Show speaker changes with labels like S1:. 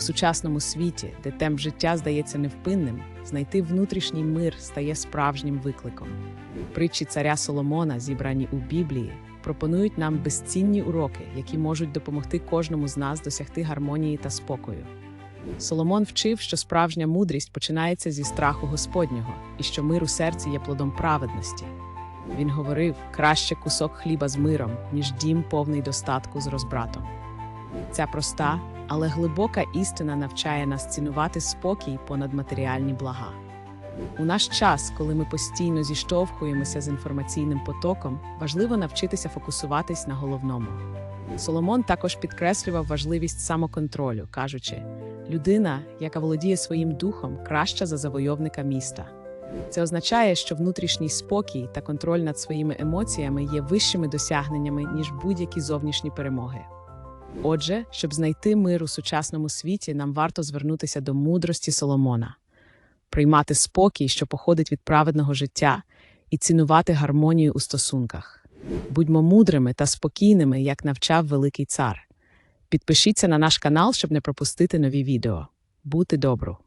S1: У сучасному світі, де темп життя здається невпинним, знайти внутрішній мир стає справжнім викликом. Притчі царя Соломона, зібрані у Біблії, пропонують нам безцінні уроки, які можуть допомогти кожному з нас досягти гармонії та спокою. Соломон вчив, що справжня мудрість починається зі страху Господнього і що мир у серці є плодом праведності. Він говорив: краще кусок хліба з миром, ніж дім повний достатку з розбратом. Ця проста, але глибока істина навчає нас цінувати спокій понад матеріальні блага. У наш час, коли ми постійно зіштовхуємося з інформаційним потоком, важливо навчитися фокусуватись на головному. Соломон також підкреслював важливість самоконтролю, кажучи: людина, яка володіє своїм духом, краща за завойовника міста. Це означає, що внутрішній спокій та контроль над своїми емоціями є вищими досягненнями, ніж будь-які зовнішні перемоги. Отже, щоб знайти мир у сучасному світі, нам варто звернутися до мудрості Соломона, приймати спокій, що походить від праведного життя, і цінувати гармонію у стосунках. Будьмо мудрими та спокійними, як навчав великий цар. Підпишіться на наш канал, щоб не пропустити нові відео. Бути добру!